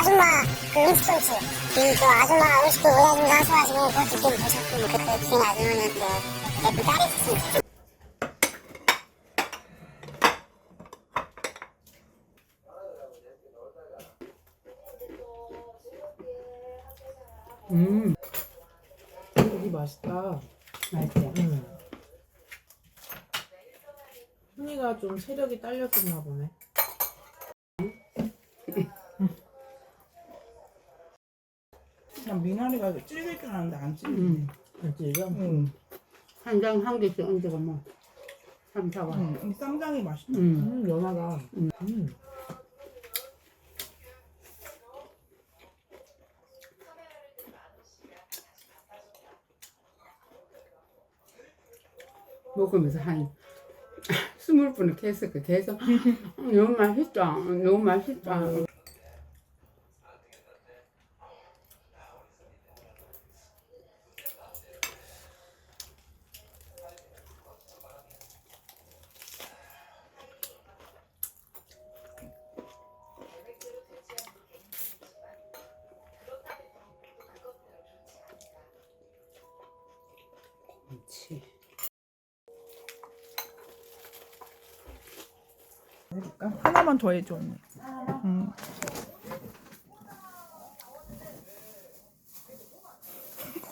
아줌마 그 음식점치 그또 아줌마 음식도 오야진 가서 하시고 그것도 좀 보셨고 그, 그긴 아줌마한테 예쁜 딸이 있었습니다 음, 고기 맛있다. 맛있지? 응. 순이가 좀 체력이 딸렸었나 보네. 그냥 미나리가 질길 줄 알았는데 안 질겨. 음, 알지죠? 응. 한 장 한 개씩 얹어가 뭐. 참 사와. 응. 이 쌈장이 맛있다. 음, 음, 연하다. 음. 음. 먹으면서 한 스물 분을 계속 계속 너무 맛있다, 너무 맛있다. 그렇지. 해줄까? 하나만 더 해줘 언니. 응.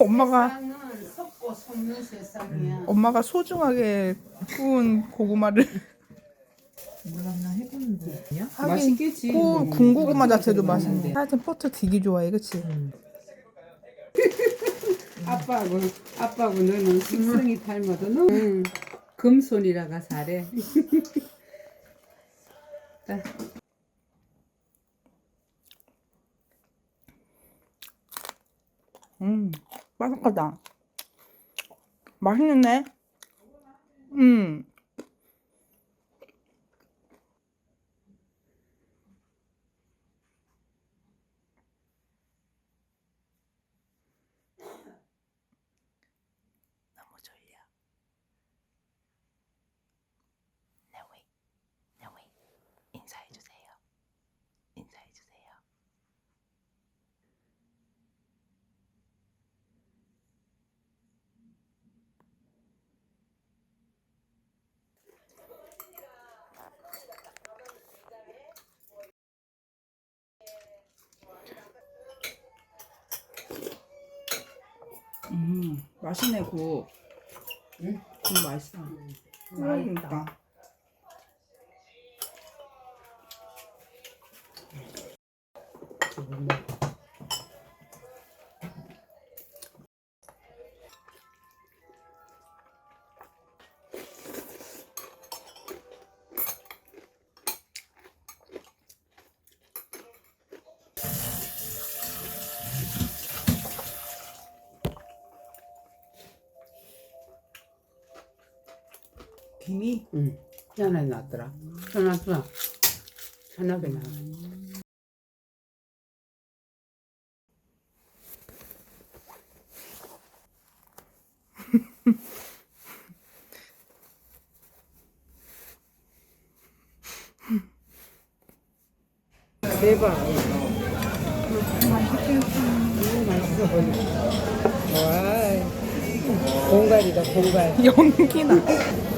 엄마가 세상은 섞고 섞는 세상이야. 엄마가 소중하게 구운 고구마를 몰라, 나 해보는데. 하긴 맛있겠지. 구운 군고구마 음, 자체도 맛있는데. 하여튼 버터 되게 좋아해 그치? 응. 아빠하고 아빠하고 너는 식성이 닮아도 너무 금손이라가 잘해. 자, 음 바삭하다. 맛있네 음 너무 졸려 네위 네위 인사해주세요 인사해주세요 음 맛있네 국. 응? 국 맛있어. 맛있다. 김이 응. 희한하게 났더라. 전화 전화. 전화게 나. 대박. 너무 맛있어. 와, 공갈이다 공갈. 연기나.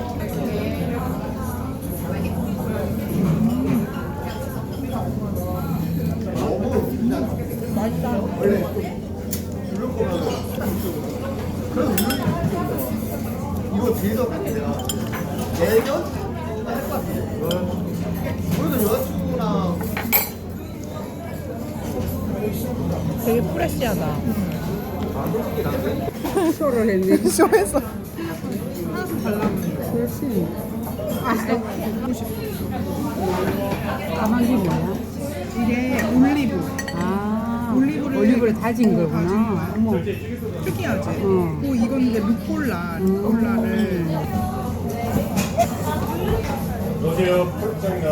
이거 뒤에서 내년 할것 같아. 그래도 여자친구랑 되게 프레시하다. 쇼를 했네. 쇼에서 그렇지. 가만히 뭐야? 일부러 다진 거구나. 어머. 특이하지? 어. 오 이건 근데 루꼴라 루꼴라를 안녕하세요. 폴장입니다.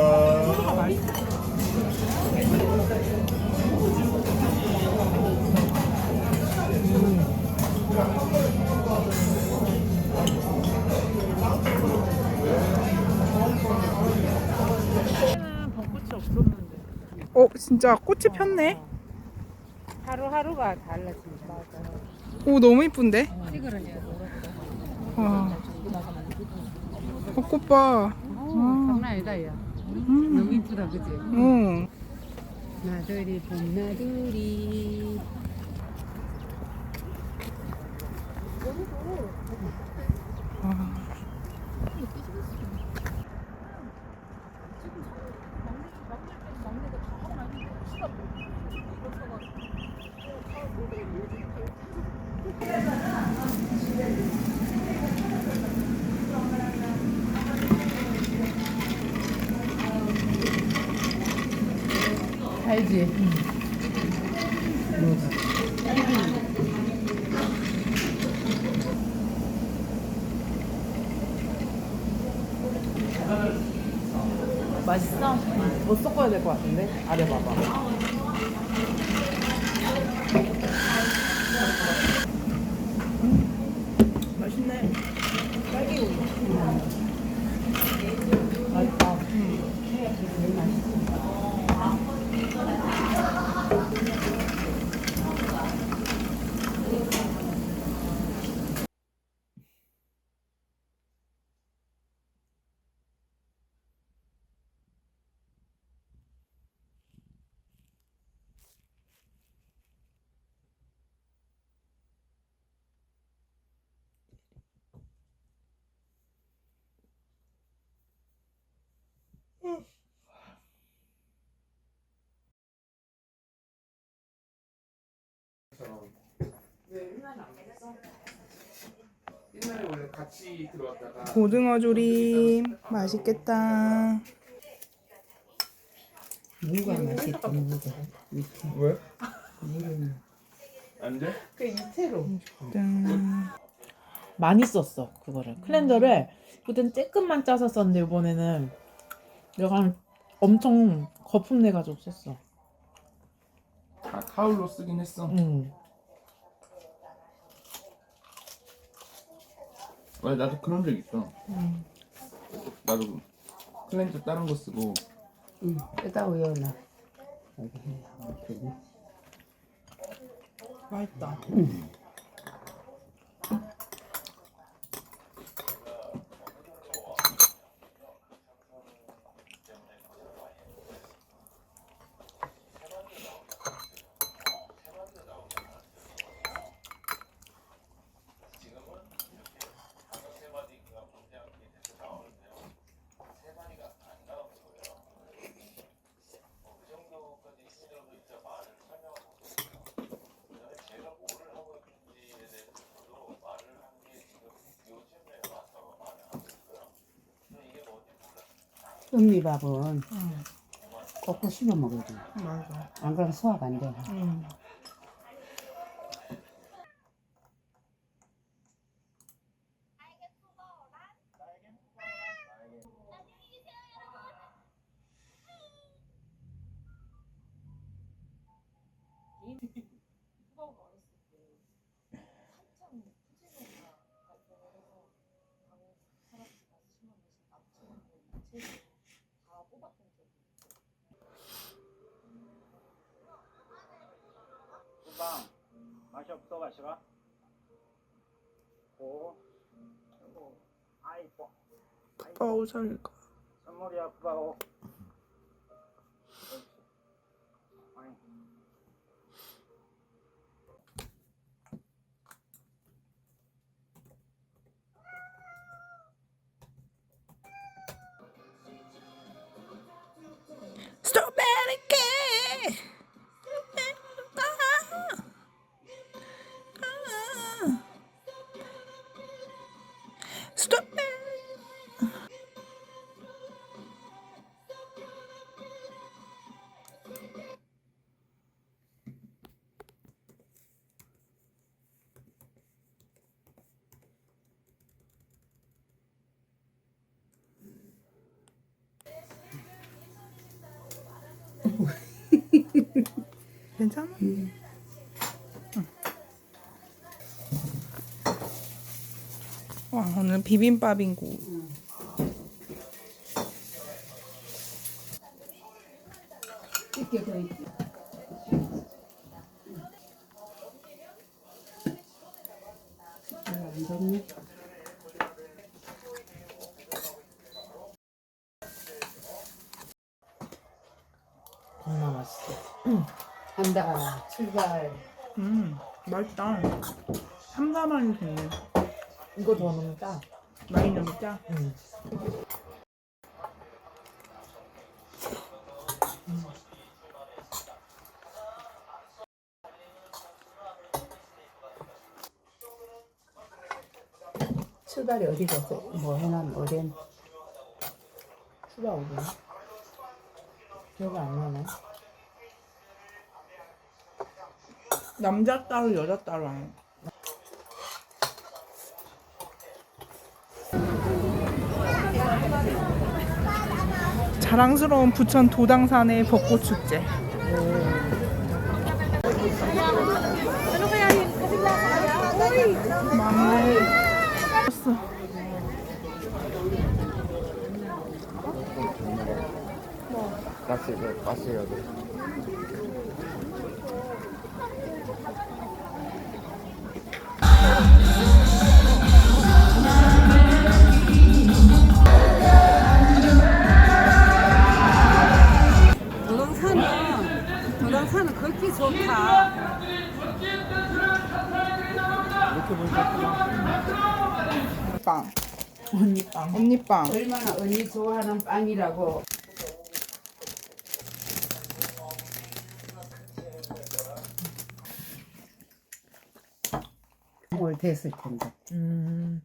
어 진짜 꽃이 폈네 하루하루가 달라진다. 오 너무 이쁜데. 와 벚꽃 봐 어, 장난 아니다, 야. 너무 이쁘다, 그지? 응. 나들이 봄나들이. 알지? 맛있어? 더 섞어야 될 것 같은데 아래 봐봐 맛있네 딸기 우유 맛있다 옛날에 원래 같이 들어왔다가 고등어 조림 맛있겠다 무가 맛있다, 무가. 왜? 안 돼? 그 이태로. 짠. 많이 썼어 그거를 클렌저를 그땐 조금만 짜서 썼는데 이번에는 약간 엄청 거품 내가지고 썼어 아, 타올로 쓰긴 했어. 응. 왜 나도 그런 적 있어. 나도 클렌저 다른 거 쓰고 응, 빼다 오여나. 여기 해. 맛있다 현미밥은 꼭꼭 씹어 먹어야 돼. 맞아 안 그러면 소화가 안 돼. 응. 빵 없어 가시가 오 아이고. 아이고. 어우 잘릴까? 선물이 아프다고 괜찮아? 응. 와 오늘 비빔밥이고 이렇게 더 있지. 안 됐네. 겁나 맛있어. 간다. 출발. 음 맛있다 삼삼하니 좋네 이거 더 넣으면 짜. 많이 넣자 응. 출발이 어디 갔어? 뭐 해놨, 어딘? 추가 오고. 기억이 안 나네. 남자 따로 여자 따로 안 자랑스러운 부천 도당산의 벚꽃 축제. 막내. 왔어. 가스, 가스 해야 돼. 언니 빵. 언니 빵. 얼마나 언니 좋아하는 빵이라고. 올 됐을 텐데. 음.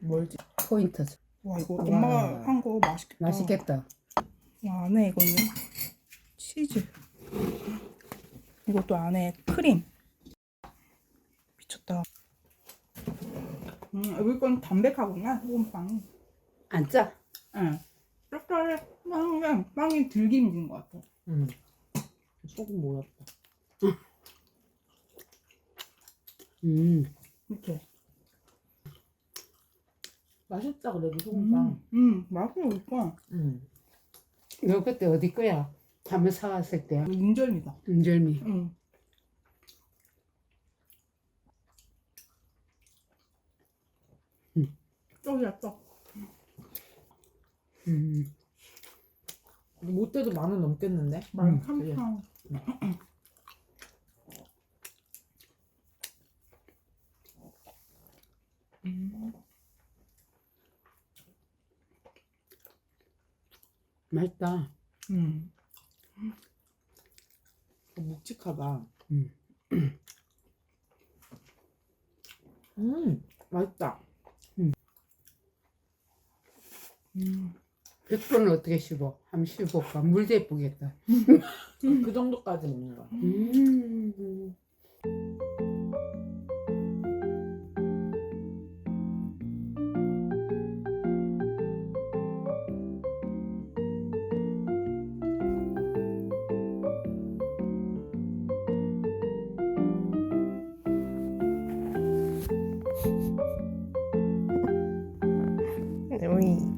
뭘지? 포인트. 와 이거 와. 엄마가 한 거 맛있겠다. 맛있겠다. 와, 안에 이거는 치즈. 이것도 안에 크림. 미쳤다. 음, 여기 건 담백하구나. 이건 빵이. 안 짜? 응. 짭짤해. 빵이, 빵이 들기름인 것 같아. 응. 소금 모였다. 음. 이렇게. 맛있다 그래도 소금빵. 음, 음, 맛있어, 이거. 응. 너 그때 어디 거야? 한번 사왔을 때. 인절미다. 인절미. 응. 떡이야, 떡. 음. 못 돼도 만 원 넘겠는데? 만 응. 삼천. 맛있다. 음. 묵직하다. 음. 음, 맛있다. 백도는 어떻게 씹어? 한번 씹어볼까? 물도 예쁘겠다. 그 정도까지 먹는 거야. 음. 우리